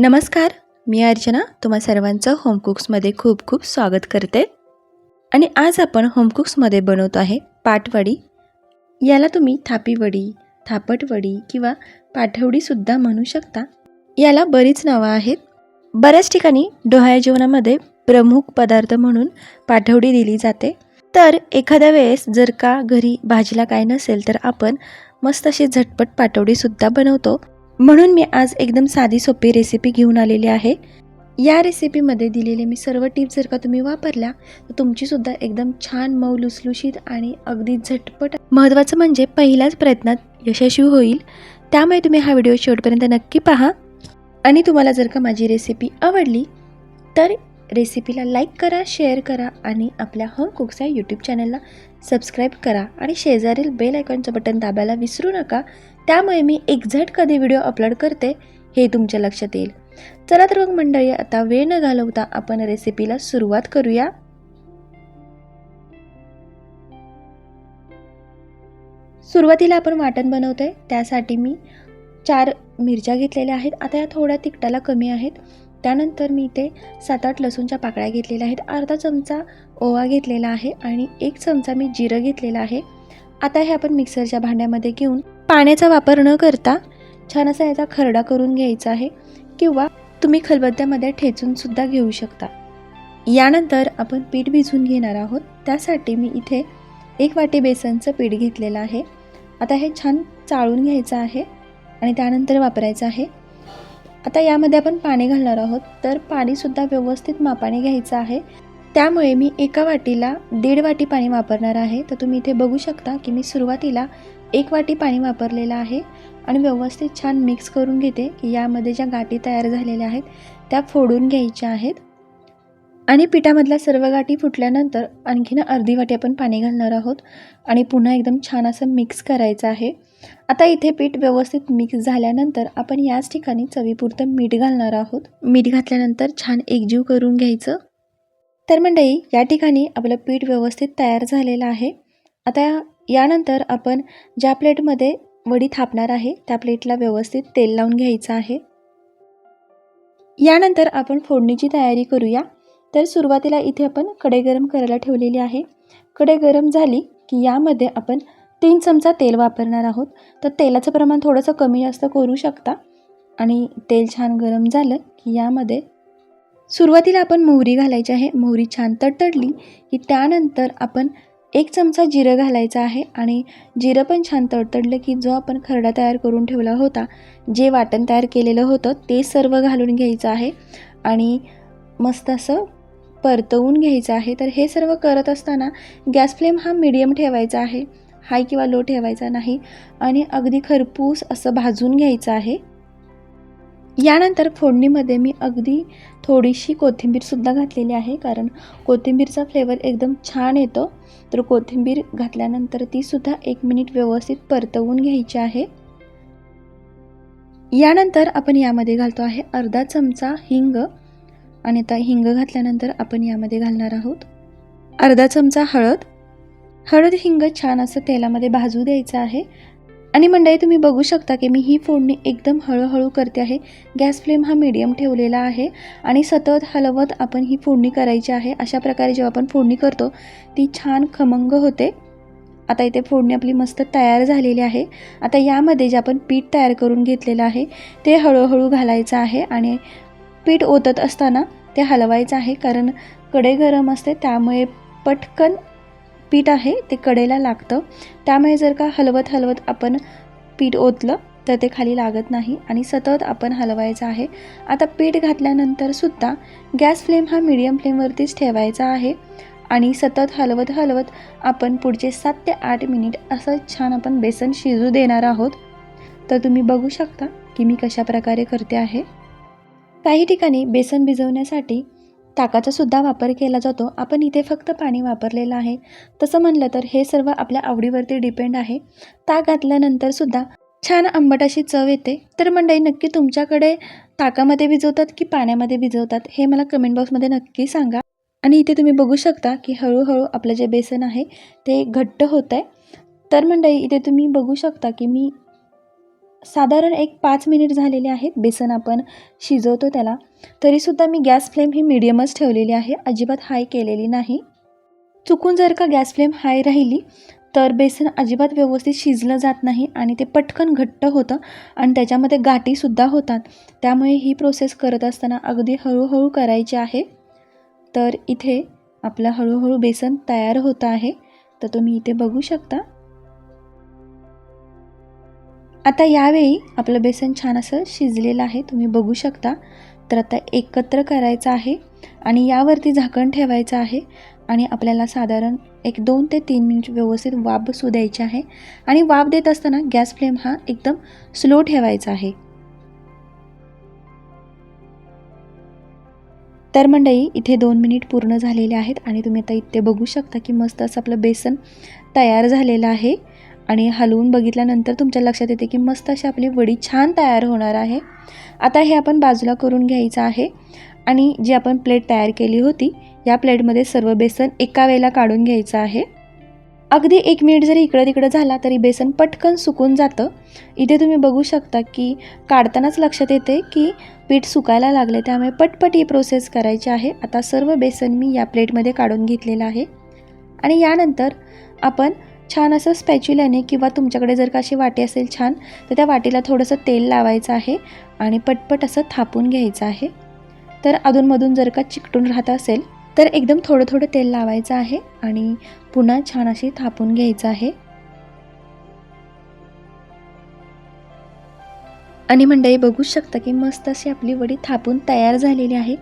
नमस्कार मी अर्चना. तुम्हा सर्वांचं होमकुक्समध्ये खूप खूप स्वागत करते. आणि आज आपण होमकुक्समध्ये बनवतो आहे पाटवडी. याला तुम्ही थापीवडी थापटवडी किंवा पाठवडीसुद्धा म्हणू शकता. याला बरीच नावं आहेत. बऱ्याच ठिकाणी डोहाळ्या जेवणामध्ये प्रमुख पदार्थ म्हणून पाठवडी दिली जाते. तर एखाद्या वेळेस जर का घरी भाजीला काय नसेल तर आपण मस्त अशी झटपट पाटवडीसुद्धा बनवतो. म्हणून मी आज एकदम साधी सोपी रेसिपी घेऊन आलेली आहे. या रेसिपीमध्ये दिलेले मी सर्व टिप्स जर का तुम्ही वापरल्या तर तुमचीसुद्धा एकदम छान मऊ लुसलुशीत आणि अगदी झटपट महत्त्वाचं म्हणजे पहिल्याच प्रयत्नात यशस्वी होईल. त्यामुळे तुम्ही हा व्हिडिओ शेवटपर्यंत नक्की पहा. आणि तुम्हाला जर का माझी रेसिपी आवडली तर रेसिपीला लाईक करा शेअर करा आणि आपल्या होम कुक्स या यूट्यूब चॅनलला सबस्क्राईब करा. आणि शेजारील बेल आयकॉनचं बटन दाबायला विसरू नका. त्यामुळे मी एक्झॅक्ट कधी व्हिडिओ अपलोड करते हे तुमच्या लक्षात येईल. चला तर मग मंडळी आता वेळ न घालवता आपण रेसिपीला सुरुवात करूया. सुरुवातीला आपण वाटण आहे त्यासाठी मी चार मिरच्या घेतलेल्या आहेत. आता या थोड्या तिखटाला कमी आहेत. त्यानंतर मी इथे सात आठ लसूणच्या पाकळ्या घेतलेल्या आहेत. अर्धा चमचा ओवा घेतलेला आहे आणि एक चमचा मी जिरं घेतलेलं आहे. आता हे आपण मिक्सरच्या भांड्यामध्ये घेऊन पाण्याचा वापर न करता छान असा याचा खरडा करून घ्यायचा आहे किंवा तुम्ही खलबत्त्यामध्ये ठेचूनसुद्धा घेऊ शकता. यानंतर आपण पीठ भिजून घेणार आहोत. त्यासाठी मी इथे एक वाटी बेसनचं पीठ घेतलेलं आहे. आता हे छान चाळून घ्यायचं आहे आणि त्यानंतर वापरायचं आहे. आता यामध्ये आपण पाणी घालणार आहोत. तर पाणीसुद्धा व्यवस्थित मापाने घ्यायचं आहे. त्यामुळे मी एका वाटीला दीड वाटी पाणी वापरणार आहे. तर तुम्ही इथे बघू शकता की मी सुरुवातीला एक वाटी पाणी वापरलेलं आहे आणि व्यवस्थित छान मिक्स करून घेते. की यामध्ये ज्या गाठी तयार झालेल्या आहेत त्या फोडून घ्यायच्या आहेत. आणि पिठामधल्या सर्व गाठी फुटल्यानंतर आणखीन अर्धी वाटी आपण पाणी घालणार आहोत आणि पुन्हा एकदम छान असं मिक्स करायचं आहे. आता इथे पीठ व्यवस्थित मिक्स झाल्यानंतर आपण याच ठिकाणी चवीपुरतं मीठ घालणार आहोत. मीठ घातल्यानंतर छान एकजीव करून घ्यायचं. तर मंडळी या ठिकाणी आपलं पीठ व्यवस्थित तयार झालेलं आहे. आता यानंतर आपण ज्या प्लेटमध्ये वडी थापणार आहे त्या प्लेटला व्यवस्थित तेल लावून घ्यायचं आहे. यानंतर आपण फोडणीची तयारी करूया. तर सुरुवातीला इथे आपण कढई गरम करायला ठेवलेली आहे. कढई गरम झाली की यामध्ये आपण तीन चमचा तेल वापरणार आहोत. तर तेलाचं प्रमाण थोडंसं कमी जास्त करू शकता. आणि तेल छान गरम झालं की यामध्ये सुरुवातीला आपण मोहरी घालायची आहे. मोहरी छान तडतडली की त्यानंतर आपण एक चमचा जिरं घालायचं आहे आणि जिरं पण छान तडतडलं की जो आपण खरडा तयार करून ठेवला होता जे वाटण तयार केलेलं होतं ते सर्व घालून घ्यायचं आहे आणि मस्त असं परतवून घ्यायचं आहे. तर हे सर्व करत असताना गॅस फ्लेम हा मिडियम ठेवायचा आहे हाय किंवा लो ठेवायचा नाही आणि अगदी खरपूस असं भाजून घ्यायचं आहे. यानंतर फोडणीमध्ये मी अगदी थोडीशी कोथिंबीरसुद्धा घातलेली आहे कारण कोथिंबीरचा फ्लेवर एकदम छान येतो. तर कोथिंबीर घातल्यानंतर तीसुद्धा एक मिनिट व्यवस्थित परतवून घ्यायची आहे. यानंतर आपण यामध्ये घालतो आहे अर्धा चमचा हिंग आणि आता हिंग घातल्यानंतर आपण यामध्ये घालणार आहोत अर्धा चमचा हळद. हळद हिंग छान असं तेलामध्ये भाजू द्यायचं आहे. आणि मंडळी तुम्ही बघू शकता की मी ही फोडणी एकदम हळूहळू करते आहे. गॅस फ्लेम हा मीडियम ठेवलेला आहे आणि सतत हलवत आपण ही फोडणी करायची आहे. अशा प्रकारे जेव्हा आपण फोडणी करतो ती छान खमंग होते. आता इथे फोडणी आपली मस्त तयार झालेली आहे. आता यामध्ये जे आपण पीठ तयार करून घेतलेलं आहे ते हळूहळू घालायचं आहे आणि पीठ ओतत असताना ते हलवायचं आहे कारण कडे गरम असते त्यामुळे पटकन पीठ आहे ते कडेला लागतं. त्यामुळे जर का हलवत हलवत आपण पीठ ओतलं तर ते खाली लागत नाही आणि सतत आपण हलवायचं आहे. आता पीठ घातल्यानंतर सुद्धा गॅस फ्लेम हा मीडियम फ्लेमवरतीच ठेवायचा आहे आणि सतत हलवत हलवत आपण पुढचे सात ते आठ मिनिट असं छान आपण बेसन शिजू देणार आहोत. तर तुम्ही बघू शकता की मी कशा प्रकारे करते आहे. काही ठिकाणी बेसन भिजवण्यासाठी ताकाचा सुद्धा वापर केला जातो. आपण इथे फक्त पाणी वापरलेलं आहे. तसं म्हणलं तर हे सर्व आपल्या आवडीवरती डिपेंड आहे. ताक घातल्यानंतर सुद्धा छान आंबट अशी चव येते. तर मंडळी नक्की तुमच्याकडे ताकामध्ये भिजवतात की पाण्यामध्ये भिजवतात हे मला कमेंट बॉक्समध्ये नक्की सांगा. आणि इथे तुम्ही बघू शकता की हळूहळू आपलं जे बेसन आहे ते घट्ट होत आहे तर मंडळी इथे तुम्ही बघू शकता की मी साधारण एक पाच मिनिट झालेले आहेत. बेसन आपण शिजवतो त्याला. तरीसुद्धा मी गॅस फ्लेम ही मिडियमच ठेवलेली आहे. अजिबात हाय केलेली नाही. चुकून जर का गॅस फ्लेम हाय राहिली तर बेसन अजिबात व्यवस्थित शिजलं जात नाही आणि ते पटकन घट्ट होतं आणि त्याच्यामध्ये गाठीसुद्धा होतात. त्यामुळे ही प्रोसेस करत असताना अगदी हळूहळू करायची आहे. तर इथे आपलं हळूहळू बेसन तयार होतं आहे. तर तुम्ही इथे बघू शकता. आता यावेळी आपलं बेसन छान असं शिजलेलं आहे तुम्ही बघू शकता. तर आता एकत्र करायचं आहे आणि यावरती झाकण ठेवायचं आहे आणि आपल्याला साधारण एक दोन ते तीन मिनिट व्यवस्थित वाफ बसू द्यायची आहे. आणि वाफ देत असताना गॅस फ्लेम हा एकदम स्लो ठेवायचा आहे. तर मंडळी इथे दोन मिनिट पूर्ण झालेले आहेत आणि तुम्ही आता इथे बघू शकता की मस्त असं आपलं बेसन तयार झालेलं आहे. आणि हलवून बघितल्यानंतर तुमच्या लक्षात येते की मस्त अशी आपली वडी छान तयार होणार आहे. आता हे आपण बाजूला करून घ्यायचं आहे आणि जी आपण प्लेट तयार केली होती या प्लेटमध्ये सर्व बेसन एका वेळेला काढून घ्यायचं आहे. अगदी एक मिनिट जरी इकडं तिकडं झाला तरी बेसन पटकन सुकून जातं. इथे तुम्ही बघू शकता की काढतानाच लक्षात येते की पीठ सुकायला लागले त्यामुळे पटपट ही प्रोसेस करायची आहे. आता सर्व बेसन मी या प्लेटमध्ये काढून घेतलेलं आहे. आणि यानंतर आपण छान असं स्पॅच्युल्याने किंवा तुमच्याकडे जर का अशी वाटी असेल छान तर त्या वाटीला थोडंसं तेल लावायचं आहे आणि पटपट असं थापून घ्यायचं आहे. तर अधूनमधून जर का चिकटून राहत असेल तर एकदम थोडं थोडं तेल लावायचं आहे आणि पुन्हा छान अशी थापून घ्यायचं आहे. आणि मंडळी बघू शकता की मस्त अशी आपली वडी थापून तयार झालेली आहे.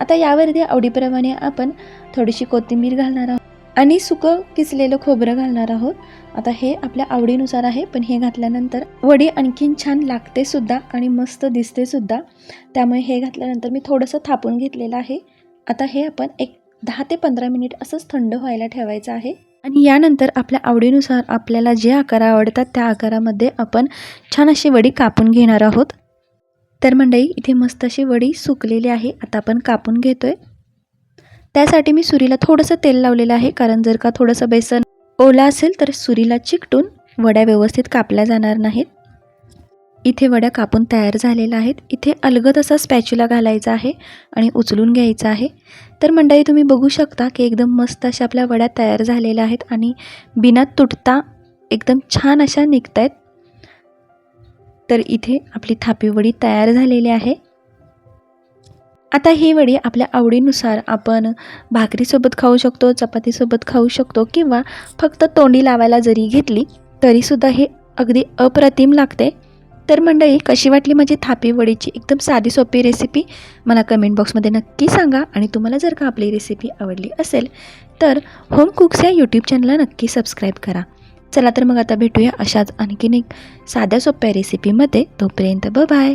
आता यावरती आवडीप्रमाणे आपण थोडीशी कोथिंबीर घालणार आहोत. आणि सुकं किसलेलं खोबरं घालणार आहोत. आता हे आपल्या आवडीनुसार आहे पण हे घातल्यानंतर वडी आणखीन छान लागते सुद्धा आणि मस्त दिसते सुद्धा. त्यामुळे हे घातल्यानंतर मी थोडंसं थापून घेतलेलं आहे. आता हे आपण एक दहा ते पंधरा मिनिट असंच थंड व्हायला ठेवायचं आहे. आणि यानंतर आपल्या आवडीनुसार आपल्याला जे आकार आवडतात त्या आकारामध्ये आपण छान अशी वडी कापून घेणार आहोत. तर मंडई इथे मस्त अशी वडी सुकलेली आहे. आता आपण कापून घेतोय. त्यासाठी मी सुरीला थोडंसं तेल लावलेलं आहे कारण जर का थोडंसं बेसन ओला असेल तर सुरीला चिकटून वड्या व्यवस्थित कापल्या जाणार नाहीत. इथे वड्या कापून तयार झालेल्या आहेत. इथे अलगद असा स्पॅच्युला घालायचा आहे आणि उचलून घ्यायचा आहे. तर मंडळी तुम्ही बघू शकता की एकदम मस्त अशा आपल्या वड्या तयार झालेल्या आहेत आणि बिना तुटता एकदम छान अशा निघत आहेत तर इथे आपली थापीवडी तयार झालेली आहे. आता ही वडी आपल्या आवडीनुसार आपण भाकरीसोबत खाऊ शकतो चपातीसोबत खाऊ शकतो किंवा फक्त तोंडी लावायला जरी घेतली तरीसुद्धा हे अगदी अप्रतिम लागते. तर मंडळी कशी वाटली माझी थापी वडीची एकदम साधी सोपी रेसिपी मला कमेंट बॉक्समध्ये नक्की सांगा आणि तुम्हाला जर का आपली रेसिपी आवडली असेल तर होम कुक्स या यूट्यूब चॅनलला नक्की सबस्क्राईब करा. चला तर मग आता भेटूया अशाच आणखीन एक साध्या सोप्या रेसिपीमध्ये तोपर्यंत ब बाय